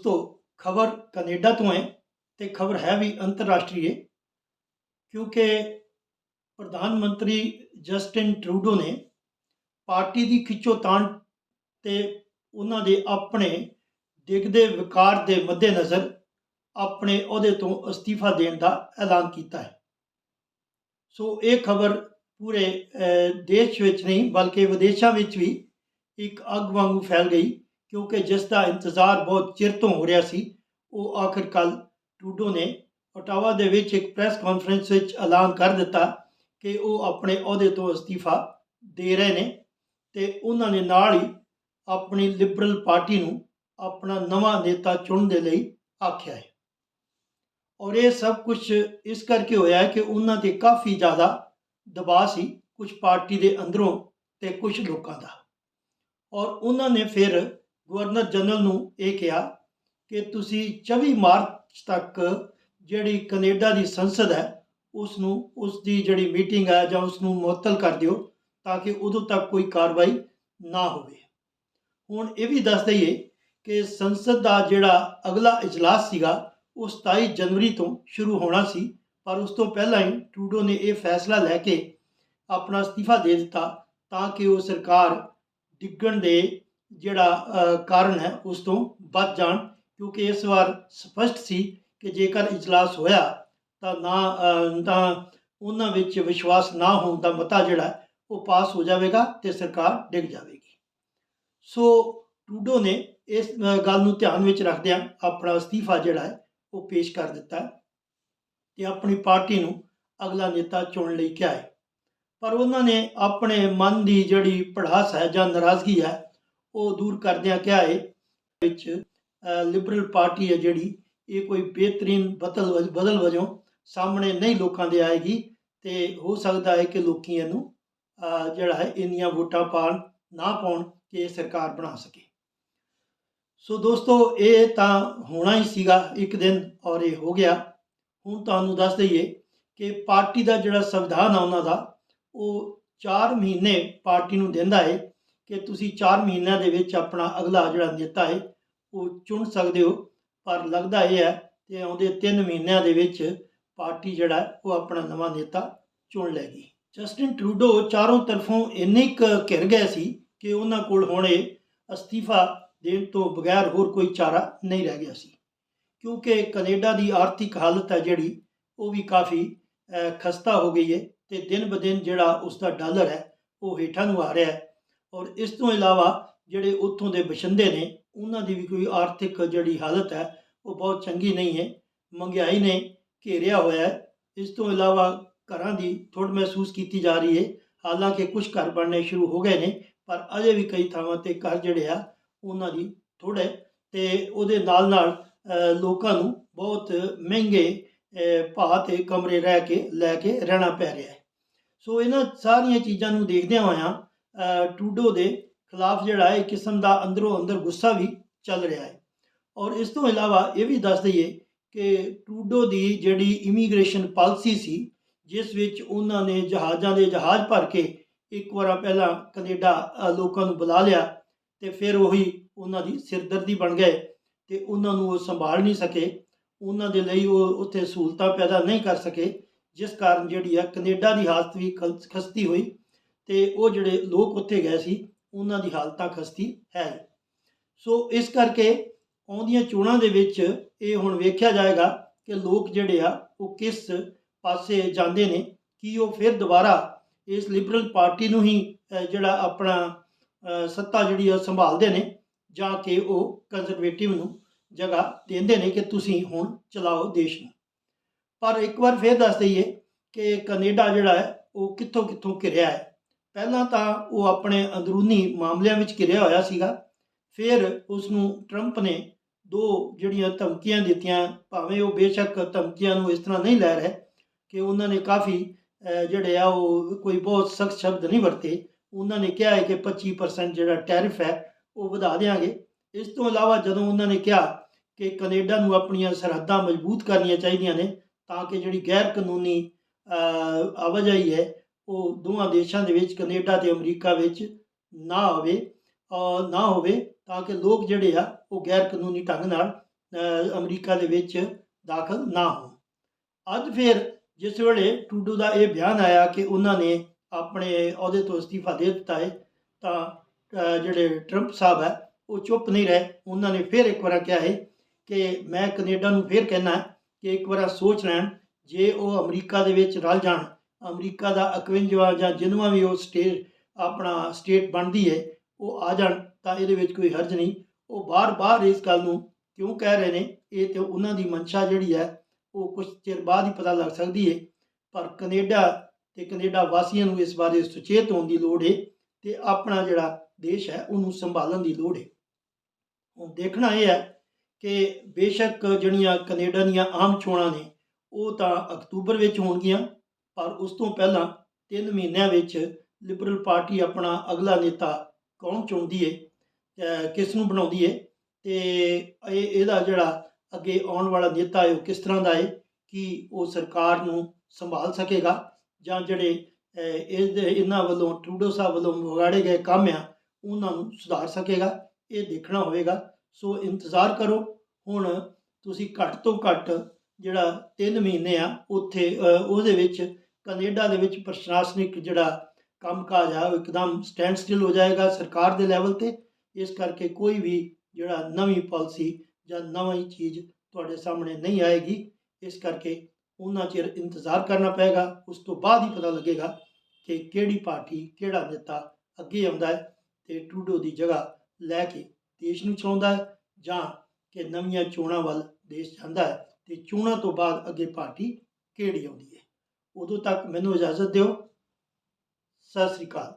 ਦੋਸਤੋ, ਖਬਰ ਕੈਨੇਡਾ ਤੋਂ ਹੈ ਤੇ ਖਬਰ ਹੈ ਵੀ ਅੰਤਰਰਾਸ਼ਟਰੀ ਹੈ, ਕਿਉਂਕਿ ਪ੍ਰਧਾਨ ਮੰਤਰੀ ਜਸਟਿਨ ਟਰੂਡੋ ਨੇ ਪਾਰਟੀ ਦੀ ਖਿੱਚੋਤਾਣ ਤੇ ਉਹਨਾਂ ਦੇ ਆਪਣੇ ਡਿੱਗਦੇ ਵਿਕਾਰ ਦੇ ਮੱਦੇਨਜ਼ਰ ਆਪਣੇ ਅਹੁਦੇ ਤੋਂ ਅਸਤੀਫਾ ਦੇਣ ਦਾ ਐਲਾਨ ਕੀਤਾ ਹੈ। ਸੋ ਇਹ ਖਬਰ ਪੂਰੇ ਦੇਸ਼ ਵਿੱਚ ਨਹੀਂ, ਬਲਕਿ ਵਿਦੇਸ਼ਾਂ ਵਿੱਚ ਵੀ ਇੱਕ ਅੱਗ ਵਾਂਗੂ ਫੈਲ ਗਈ ਕਿਉਂਕਿ ਜਿਸ ਦਾ ਇੰਤਜ਼ਾਰ ਬਹੁਤ ਚਿਰ ਤੋਂ ਹੋ ਰਿਹਾ ਸੀ, ਉਹ ਆਖਿਰਕਾਰ ਟਰੂਡੋ ਨੇ ਓਟਾਵਾ ਦੇ ਵਿੱਚ ਇੱਕ ਪ੍ਰੈਸ ਕਾਨਫਰੰਸ ਵਿੱਚ ਐਲਾਨ ਕਰ ਦਿੱਤਾ ਕਿ ਉਹ ਆਪਣੇ ਅਹੁਦੇ ਤੋਂ ਅਸਤੀਫਾ ਦੇ ਰਹੇ ਨੇ ਤੇ ਉਹਨਾਂ ਨੇ ਨਾਲ ਹੀ ਆਪਣੀ ਲਿਬਰਲ ਪਾਰਟੀ ਨੂੰ ਆਪਣਾ ਨਵਾਂ ਨੇਤਾ ਚੁਣਨ ਦੇ ਲਈ ਆਖਿਆ ਹੈ। ਔਰ ਇਹ ਸਭ ਕੁਝ ਇਸ ਕਰਕੇ ਹੋਇਆ ਹੈ ਕਿ ਉਹਨਾਂ ਤੇ ਕਾਫੀ ਜ਼ਿਆਦਾ ਦਬਾਅ ਸੀ ਕੁਝ ਪਾਰਟੀ ਦੇ ਅੰਦਰੋਂ ਤੇ ਕੁਝ ਲੋਕਾਂ ਦਾ। ਔਰ ਉਹਨਾਂ ਨੇ ਫਿਰ ਗਵਰਨਰ ਜਨਰਲ ਨੂੰ ਇਹ ਕਿਹਾ ਕਿ ਤੁਸੀਂ 24 ਮਾਰਚ ਤੱਕ ਜਿਹੜੀ ਕੈਨੇਡਾ ਦੀ ਸੰਸਦ ਹੈ ਉਸ ਨੂੰ ਉਸ ਦੀ ਜਿਹੜੀ ਮੀਟਿੰਗ ਹੈ ਜਾਂ ਉਸ ਨੂੰ ਮੁਅੱਤਲ ਕਰ ਦਿਓ ਤਾਂ ਕਿ ਉਦੋਂ ਤੱਕ ਕੋਈ ਕਾਰਵਾਈ ਨਾ ਹੋਵੇ। ਹੁਣ ਇਹ ਵੀ ਦੱਸ ਦਈਏ ਕਿ ਸੰਸਦ ਦਾ ਜਿਹੜਾ ਅਗਲਾ ਇਜਲਾਸ ਸੀਗਾ, ਉਹ 27 ਜਨਵਰੀ ਤੋਂ ਸ਼ੁਰੂ ਹੋਣਾ ਸੀ, ਪਰ ਉਸ ਤੋਂ ਪਹਿਲਾਂ ਹੀ ਟਰੂਡੋ ਨੇ ਇਹ ਫੈਸਲਾ ਲੈ ਕੇ ਆਪਣਾ ਅਸਤੀਫਾ ਦੇ ਦਿੱਤਾ ਤਾਂ ਕਿ ਉਹ ਸਰਕਾਰ ਡਿੱਗਣ ਦੇ ਜਿਹੜਾ ਕਾਰਨ ਹੈ ਉਸ ਤੋਂ ਬਚ ਜਾਣ, ਕਿਉਂਕਿ ਇਸ ਵਾਰ ਸਪਸ਼ਟ ਸੀ ਕਿ ਜੇਕਰ ਇਜਲਾਸ ਹੋਇਆ ਤਾਂ ਨਾ ਤਾਂ ਉਹਨਾਂ ਵਿੱਚ ਵਿਸ਼ਵਾਸ ਨਾ ਹੋਣ ਦਾ ਮਤਾ ਜਿਹੜਾ ਉਹ ਪਾਸ ਹੋ ਜਾਵੇਗਾ ਤੇ ਸਰਕਾਰ ਡਿੱਗ ਜਾਵੇਗੀ। ਸੋ ਟੂਡੋ ਨੇ ਇਸ ਗੱਲ ਨੂੰ ਧਿਆਨ ਵਿੱਚ ਰੱਖਦਿਆਂ ਆਪਣਾ ਅਸਤੀਫਾ ਜਿਹੜਾ ਹੈ ਉਹ ਪੇਸ਼ ਕਰ ਦਿੱਤਾ ਹੈ ਤੇ ਆਪਣੀ ਪਾਰਟੀ ਨੂੰ ਅਗਲਾ ਨੇਤਾ ਚੁਣ ਲਈ ਕਿਹਾ ਹੈ। ਪਰ ਉਹਨਾਂ ਨੇ ਆਪਣੇ ਮਨ ਦੀ ਜਿਹੜੀ ਪੜਾਸ ਹੈ ਜਾਂ ਨਾਰਾਜ਼ਗੀ ਹੈ ਉਹ ਦੂਰ ਕਰਦਿਆਂ ਕਿਹਾ ਹੈ ਵਿੱਚ ਲਿਬਰਲ ਪਾਰਟੀ ਹੈ ਜਿਹੜੀ, ਇਹ ਕੋਈ ਬਿਹਤਰੀਨ ਬਦਲ ਵਜ- ਬਦਲ ਵਜੋਂ ਸਾਹਮਣੇ ਨਹੀਂ ਲੋਕਾਂ ਦੇ ਆਏਗੀ ਤੇ ਹੋ ਸਕਦਾ ਹੈ ਕਿ ਲੋਕੀ ਇਹਨੂੰ ਜਿਹੜਾ ਹੈ, ਇੰਨੀਆਂ ਵੋਟਾਂ ਪਾਣ, ਨਾ ਪਾਉਣ ਕਿ ਇਹ ਸਰਕਾਰ ਬਣਾ ਸਕੇ। ਸੋ ਦੋਸਤੋ, ਇਹ ਤਾਂ ਹੋਣਾ ਹੀ ਸੀਗਾ ਇੱਕ ਦਿਨ ਔਰ ਇਹ ਹੋ ਗਿਆ। ਹੁਣ ਤੁਹਾਨੂੰ ਦੱਸ ਦਈਏ ਕਿ ਪਾਰਟੀ ਦਾ ਜਿਹੜਾ ਸੰਵਿਧਾਨ ਆ ਉਹਨਾਂ ਦਾ, ਉਹ 4 ਮਹੀਨੇ ਪਾਰਟੀ ਨੂੰ ਦਿੰਦਾ ਹੈ ਕਿ ਤੁਸੀਂ 4 ਮਹੀਨਿਆਂ ਦੇ ਵਿੱਚ ਆਪਣਾ ਅਗਲਾ ਜਿਹੜਾ ਨੇਤਾ ਹੈ, ਉਹ ਚੁਣ ਸਕਦੇ ਹੋ। ਪਰ ਲੱਗਦਾ ਇਹ ਹੈ ਕਿ ਆਉਂਦੇ 3 ਮਹੀਨਿਆਂ ਦੇ ਵਿੱਚ ਪਾਰਟੀ ਜਿਹੜਾ, ਉਹ ਆਪਣਾ ਨਵਾਂ ਨੇਤਾ ਚੁਣ ਲੈਗੀ ਜਸਟਿਨ ਟਰੂਡੋ ਚਾਰੋਂ ਤਰਫੋਂ ਇੰਨੇ ਕੁ ਘਿਰ ਗਏ ਸੀ ਕਿ ਉਹਨਾਂ ਕੋਲ ਹੁਣ ਇਹ ਅਸਤੀਫਾ ਦੇਣ ਤੋਂ ਬਗੈਰ ਹੋਰ ਕੋਈ ਚਾਰਾ ਨਹੀਂ ਰਹਿ ਗਿਆ ਸੀ। ਕਿਉਂਕਿ ਕੈਨੇਡਾ ਦੀ ਆਰਥਿਕ ਹਾਲਤ ਹੈ ਜਿਹੜੀ, ਉਹ ਵੀ ਕਾਫੀ ਖਸਤਾ ਹੋ ਗਈ ਹੈ ਤੇ ਦਿਨ ਬ ਦਿਨ ਜਿਹੜਾ ਉਸ ਦਾ ਡਾਲਰ ਹੈ, ਉਹ ਹੇਠਾਂ ਨੂੰ ਆ ਰਿਹਾ ਹੈ। ਔਰ ਇਸ ਤੋਂ ਇਲਾਵਾ ਜਿਹੜੇ ਉੱਥੋਂ ਦੇ ਬਸ਼ਿੰਦੇ ਨੇ, ਉਹਨਾਂ ਦੀ ਵੀ ਕੋਈ ਆਰਥਿਕ ਜਿਹੜੀ ਹਾਲਤ ਹੈ, ਉਹ ਬਹੁਤ ਚੰਗੀ ਨਹੀਂ ਹੈ ਮਹਿੰਗਾਈ ਨੇ ਘੇਰਿਆ ਹੋਇਆ ਹੈ। ਇਸ ਤੋਂ ਇਲਾਵਾ ਘਰਾਂ ਦੀ ਥੋੜ੍ਹ ਮਹਿਸੂਸ ਕੀਤੀ ਜਾ ਰਹੀ ਹੈ। ਹਾਲਾਂਕਿ ਕੁਝ ਘਰ ਬਣਨੇ ਸ਼ੁਰੂ ਹੋ ਗਏ ਨੇ, ਪਰ ਅਜੇ ਵੀ ਕਈ ਥਾਵਾਂ ਤੇ ਘਰ ਜਿਹੜੇ ਆ, ਉਹਨਾਂ ਦੀ ਥੋੜ੍ਹੇ ਤੇ ਉਹਦੇ ਨਾਲ ਨਾਲ ਲੋਕਾਂ ਨੂੰ ਬਹੁਤ ਮਹਿੰਗੇ ਭਾਅ ਤੇ ਕਮਰੇ ਰਹਿ ਕੇ, ਲੈ ਕੇ ਰਹਿਣਾ ਪੈ ਰਿਹਾ ਹੈ। ਸੋ ਇਹਨਾਂ ਸਾਰੀਆਂ ਚੀਜ਼ਾਂ ਨੂੰ ਦੇਖਦਿਆਂ ਹੋਇਆਂ ਟੂਡੋ ਦੇ ਖਿਲਾਫ ਜਿਹੜਾ ਹੈ ਕਿਸਮ ਦਾ ਅੰਦਰੋਂ ਅੰਦਰ ਗੁੱਸਾ ਵੀ ਚੱਲ ਰਿਹਾ ਹੈ। ਔਰ ਇਸ ਤੋਂ ਇਲਾਵਾ ਇਹ ਵੀ ਦੱਸ ਦਈਏ ਕਿ ਟੂਡੋ ਦੀ ਜਿਹੜੀ ਇਮੀਗ੍ਰੇਸ਼ਨ ਪਾਲਿਸੀ ਸੀ, ਜਿਸ ਵਿੱਚ ਉਹਨਾਂ ਨੇ ਜਹਾਜ਼ਾਂ ਦੇ ਜਹਾਜ਼ ਭਰ ਕੇ ਇੱਕ ਵਾਰ ਪਹਿਲਾਂ ਕੈਨੇਡਾ ਲੋਕਾਂ ਨੂੰ ਬੁਲਾ ਲਿਆ ਤੇ ਫਿਰ ਉਹੀ ਉਹਨਾਂ ਦੀ ਸਿਰਦਰਦੀ ਬਣ ਗਏ ਤੇ ਉਹਨਾਂ ਨੂੰ ਉਹ ਸੰਭਾਲ ਨਹੀਂ ਸਕੇ। ਉਹਨਾਂ ਦੇ ਲਈ ਉਹ ਉੱਥੇ ਸਹੂਲਤਾਂ ਪੈਦਾ ਨਹੀਂ ਕਰ ਸਕੇ, ਜਿਸ ਕਾਰਨ ਜਿਹੜੀ ਆ ਕੈਨੇਡਾ ਦੀ ਹਾਲਤ ਵੀ ਖਲ- ਖਸਤੀ ਹੋਈ ਤੇ ਉਹ ਜਿਹੜੇ ਲੋਕ ਉੱਥੇ ਗਏ ਸੀ, ਉਹਨਾਂ ਦੀ ਹਾਲਤਾਂ ਖਸਤੀ ਹੈ ਸੋ ਇਸ ਕਰਕੇ ਆਉਂਦੀਆਂ ਚੋਣਾਂ ਦੇ ਵਿੱਚ ਇਹ ਹੁਣ ਵੇਖਿਆ ਜਾਏਗਾ ਕਿ ਲੋਕ ਜਿਹੜੇ ਆ, ਉਹ ਕਿਸ ਪਾਸੇ ਜਾਂਦੇ ਨੇ, ਕੀ ਉਹ ਫਿਰ ਦੁਬਾਰਾ ਇਸ ਲਿਬਰਲ ਪਾਰਟੀ ਨੂੰ ਹੀ ਜਿਹੜਾ ਆਪਣਾ ਸੱਤਾ ਜਿਹੜੀ ਆ, ਸੰਭਾਲਦੇ ਨੇ ਜਾਂ ਕਿ ਉਹ ਕੰਜ਼ਰਵੇਟਿਵ ਨੂੰ ਜਗ੍ਹਾ ਦਿੰਦੇ ਨੇ ਕਿ ਤੁਸੀਂ ਹੁਣ ਚਲਾਓ ਦੇਸ਼ ਨੂੰ। ਪਰ ਇੱਕ ਵਾਰ ਫੇਰ ਦੱਸ ਦਈਏ ਕਿ ਕੈਨੇਡਾ ਜਿਹੜਾ ਹੈ, ਉਹ ਕਿੱਥੋਂ ਕਿੱਥੋਂ ਘਿਰਿਆ ਹੈ। ਪਹਿਲਾਂ ਤਾਂ ਉਹ ਆਪਣੇ ਅੰਦਰੂਨੀ ਮਾਮਲਿਆਂ ਵਿੱਚ ਘਿਰਿਆ ਹੋਇਆ ਸੀਗਾ। ਫਿਰ ਉਸ ਨੂੰ ਟਰੰਪ ਨੇ ਦੋ ਜਿਹੜੀਆਂ ਧਮਕੀਆਂ ਦਿੱਤੀਆਂ, ਭਾਵੇਂ ਉਹ ਬੇਸ਼ੱਕ ਧਮਕੀਆਂ ਨੂੰ ਇਸ ਤਰ੍ਹਾਂ ਨਹੀਂ ਲੈ ਰਿਹਾ ਕਿ ਉਹਨਾਂ ਨੇ ਕਾਫੀ ਜਿਹੜੇ ਆ ਉਹ ਕੋਈ ਬਹੁਤ ਸਖਤ ਸ਼ਬਦ ਨਹੀਂ ਵਰਤੇ। ਉਹਨਾਂ ਨੇ ਕਿਹਾ ਹੈ ਕਿ 25% ਜਿਹੜਾ ਟੈਰਿਫ ਹੈ, ਉਹ ਵਧਾ ਦੇਵਾਂਗੇ ਇਸ ਤੋਂ ਇਲਾਵਾ ਜਦੋਂ ਉਹਨਾਂ ਨੇ ਕਿਹਾ ਕਿ ਕੈਨੇਡਾ ਨੂੰ ਆਪਣੀਆਂ ਸਰਹੱਦਾਂ ਮਜ਼ਬੂਤ ਕਰਨੀਆਂ ਚਾਹੀਦੀਆਂ ਨੇ, ਤਾਂ ਕਿ ਜਿਹੜੀ ਗੈਰ ਕਾਨੂੰਨੀ ਆਵਾਜਾਈ ਹੈ ਉਹ ਦੋਵਾਂ ਦੇਸ਼ਾਂ ਦੇ ਵਿੱਚ, ਕੈਨੇਡਾ ਤੇ ਅਮਰੀਕਾ ਵਿੱਚ ਨਾ ਹੋਵੇ ਨਾ ਹੋਵੇ, ਤਾਂ ਕਿ ਲੋਕ ਜਿਹੜੇ ਆ, ਉਹ ਗੈਰ ਕਾਨੂੰਨੀ ਢੰਗ ਨਾਲ ਅਮਰੀਕਾ ਦੇ ਵਿੱਚ ਦਾਖਲ ਨਾ ਹੋਣ। ਅੱਜ ਫਿਰ ਜਿਸ ਵੇਲੇ ਟੂਡੂ ਦਾ ਇਹ ਬਿਆਨ ਆਇਆ ਕਿ ਉਹਨਾਂ ਨੇ ਆਪਣੇ ਅਹੁਦੇ ਤੋਂ ਅਸਤੀਫਾ ਦੇ ਦਿੱਤਾ ਹੈ, ਤਾਂ ਜਿਹੜੇ ਟਰੰਪ ਸਾਹਿਬ ਹੈ ਉਹ ਚੁੱਪ ਨਹੀਂ ਰਹੇ। ਉਹਨਾਂ ਨੇ ਫਿਰ ਇੱਕ ਵਾਰ ਕਿਹਾ ਹੈ ਕਿ ਮੈਂ ਕੈਨੇਡਾ ਨੂੰ ਫਿਰ ਕਹਿਣਾ ਕਿ ਇੱਕ ਵਾਰ ਸੋਚ ਲੈਣ, ਜੇ ਉਹ ਅਮਰੀਕਾ ਦੇ ਵਿੱਚ ਰਲ ਜਾਣ ਅਮਰੀਕਾ ਦਾ 51ਵਾਂ ਜਾਂ ਜਿੰਨਵਾਂ ਵੀ ਉਹ ਸਟੇਟ ਆਪਣਾ ਸਟੇਟ ਬਣਦੀ ਹੈ, ਉਹ ਆ ਜਾਣ, ਤਾਂ ਇਹਦੇ ਵਿੱਚ ਕੋਈ ਹਰਜ ਨਹੀਂ। ਉਹ ਬਾਰ-ਬਾਰ ਇਸ ਗੱਲ ਨੂੰ ਕਿਉਂ ਕਹਿ ਰਹੇ ਨੇ? ਇਹ ਤੇ ਉਹਨਾਂ ਦੀ ਮਨਸ਼ਾ ਜਿਹੜੀ ਹੈ, ਉਹ ਕੁਝ ਚਿਰ ਬਾਅਦ ਹੀ ਪਤਾ ਲੱਗ ਸਕਦੀ ਹੈ। ਪਰ ਕੈਨੇਡਾ ਤੇ ਕੈਨੇਡਾ ਵਾਸੀਆਂ ਨੂੰ ਇਸ ਬਾਰੇ ਸੁਚੇਤ ਹੋਣ ਦੀ ਲੋੜ ਹੈ ਤੇ ਆਪਣਾ ਜਿਹੜਾ ਦੇਸ਼ ਹੈ, ਉਹਨੂੰ ਸੰਭਾਲਣ ਦੀ ਲੋੜ ਹੈ। ਹੁਣ ਦੇਖਣਾ ਇਹ ਹੈ ਕਿ ਬੇਸ਼ੱਕ ਜਿਹੜੀਆਂ ਕੈਨੇਡਾ ਦੀਆਂ ਆਮ ਚੋਣਾਂ ਨੇ, ਉਹ ਤਾਂ ਅਕਤੂਬਰ ਵਿੱਚ ਹੋਣਗੀਆਂ। ਪਰ ਉਸ ਤੋਂ ਪਹਿਲਾਂ 3 ਮਹੀਨਿਆਂ ਵਿੱਚ ਲਿਬਰਲ ਪਾਰਟੀ ਆਪਣਾ ਅਗਲਾ ਨੇਤਾ ਕੌਣ ਚੁਣਦੀ ਹੈ ਕਿਸ ਨੂੰ ਬਣਾਉਂਦੀ ਹੈ ਤੇ ਇਹ, ਇਹਦਾ ਜਿਹੜਾ ਅੱਗੇ ਆਉਣ ਵਾਲਾ ਨੇਤਾ ਹੈ ਉਹ ਕਿਸ ਤਰ੍ਹਾਂ ਦਾ ਹੈ ਕਿ ਉਹ ਸਰਕਾਰ ਨੂੰ ਸੰਭਾਲ ਸਕੇਗਾ ਜਾਂ ਜਿਹੜੇ, ਅਹ ਇਹਦੇ ਇਹਨਾਂ ਵੱਲੋਂ ਟਰੂਡੋ ਸਾਹਿਬ ਵੱਲੋਂ ਵਿਗਾੜੇ ਗਏ ਕੰਮ ਆ, ਉਹਨਾਂ ਨੂੰ ਸੁਧਾਰ ਸਕੇਗਾ, ਇਹ ਦੇਖਣਾ ਹੋਵੇਗਾ। ਸੋ ਇੰਤਜ਼ਾਰ ਕਰੋ, ਹੁਣ ਤੁਸੀਂ ਘੱਟ ਤੋਂ ਘੱਟ ਜਿਹੜਾ 3 ਮਹੀਨੇ ਆ, ਉੱਥੇ ਉਹਦੇ ਵਿੱਚ ਕੈਨੇਡਾ ਦੇ ਵਿੱਚ ਪ੍ਰਸ਼ਾਸਨਿਕ ਜਿਹੜਾ ਕੰਮਕਾਜ ਆ, ਉਹ ਇੱਕਦਮ ਸਟੈਂਡ ਸਟਿਲ ਹੋ ਜਾਏਗਾ ਸਰਕਾਰ ਦੇ ਲੈਵਲ ਤੇ। ਇਸ ਕਰਕੇ ਕੋਈ ਵੀ ਜਿਹੜਾ ਨਵੀਂ ਪਾਲਿਸੀ ਜਾਂ ਨਵੀਂ ਚੀਜ਼ ਤੁਹਾਡੇ ਸਾਹਮਣੇ ਨਹੀਂ ਆਏਗੀ। ਇਸ ਕਰਕੇ ਉਹਨਾਂ ਚਿਰ ਇੰਤਜ਼ਾਰ ਕਰਨਾ ਪਏਗਾ। ਉਸ ਤੋਂ ਬਾਅਦ ਹੀ ਪਤਾ ਲੱਗੇਗਾ ਕਿ ਕਿਹੜੀ ਪਾਰਟੀ ਕਿਹੜਾ ਨੇਤਾ ਅੱਗੇ ਆਉਂਦਾ ਹੈ ਤੇ ਟਰੂਡੋ ਦੀ ਜਗ੍ਹਾ ਲੈ ਕੇ ਦੇਸ਼ ਨੂੰ ਚਲਾਉਂਦਾ ਹੈ ਜਾਂ ਕਿ ਨਵੀਆਂ ਚੋਣਾਂ ਵੱਲ ਦੇਸ਼ ਜਾਂਦਾ ਹੈ ਤੇ ਚੋਣਾਂ ਤੋਂ ਬਾਅਦ ਅੱਗੇ ਪਾਰਟੀ ਕਿਹੜੀ ਆਉਂਦੀ ਹੈ। ਉਦੋਂ ਤੱਕ ਮੈਨੂੰ ਇਜਾਜ਼ਤ ਦਿਓ। ਸਤਿ ਸ੍ਰੀ ਅਕਾਲ।